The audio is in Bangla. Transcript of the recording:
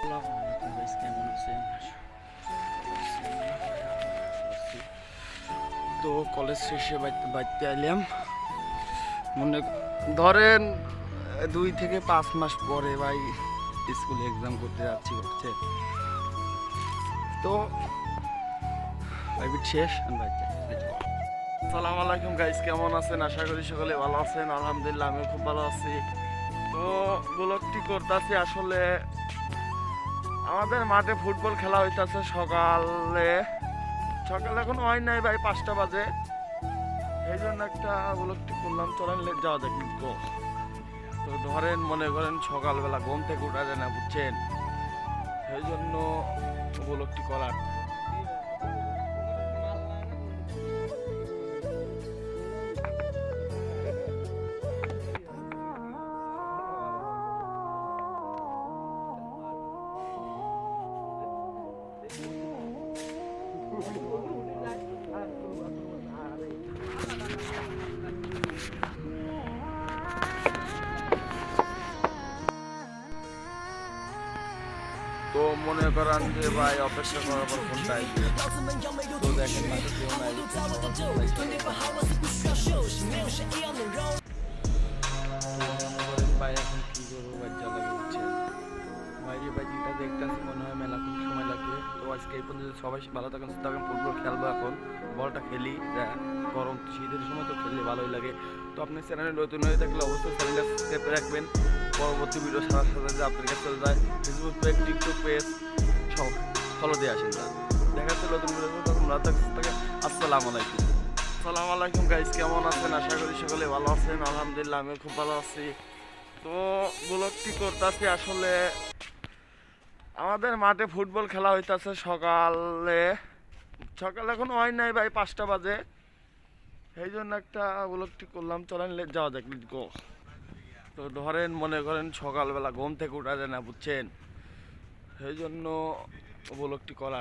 কেমন আছেন তো কলেজ শেষে বাড়িতে বাড়িতে এলাম মনে ধরেন দুই থেকে পাঁচ মাস পরে ভাই স্কুলে এক্সাম করতে যাচ্ছি হচ্ছে তো প্রাইভেট শেষ বাড়িতে সালাম আলাইকুম গাইস কেমন আছেন? আশা করি সকলে ভালো আছেন। আলহামদুলিল্লাহ আমি খুব ভালো আছি। তো ব্লগটি করতেছি আসলে আমাদের মাঠে ফুটবল খেলা হইতেছে সকালে। সকালে এখন হয় নাই ভাই, পাঁচটা বাজে। এই জন্য একটা ব্লগটি করলাম চলেন লেট যাওয়া যায় কিন্তু তো ধরেন, মনে করেন সকালবেলা ঘুম থেকে উঠা যায় না, বুঝছেন? সেই জন্য ব্লগটি করার। তো মনে করেন যে ভাই অপেক্ষা করার পর নাই ভাই, এখন কি করব বাচ্চা লাগে বুঝছেন বাইরে বাজিটা দেখতেছি মনে হয় মেলা খুব সময় লাগবে তো আজকে এই পর্যন্ত সবাই ভালো থাকেন থাকেন, ফুটবল খেলব এখন। বলটা খেলি গরম, শীতের সময় তো খেললে ভালোই লাগে। তো আপনি চ্যানেলে নতুন হয়ে থাকলে অবশ্যই চ্যানেলটা সাবস্ক্রাইব রাখবেন। পরবর্তী ভিডিও সারা সাথে যে আপনার কাছে চলে যায় ফেসবুক পেজ টিকটক পেজ সব ফলো দিয়ে আসেন দেখা যাচ্ছে নতুন ভিডিও তখন রাত থাকে আসসালামু আলাইকুম। আসসালামু আলাইকুম গাইস কেমন আছেন? আশা করি সকলে ভালো আছেন। আলহামদুলিল্লাহ আমি খুব ভালো আছি। তো ব্লগটি করতেছি? আসলে আমাদের মাঠে ফুটবল খেলা হইতাছে সকালে। সকাল এখন হয় নাই ভাই, পাঁচটা বাজে। সেই জন্য একটা ব্লগটি করলাম। চলেন যাওয়া যাক গো তো ধরেন মনে করেন সকালবেলা ঘুম থেকে উঠা যায় না, বুঝছেন? সেই জন্য ব্লগটি করা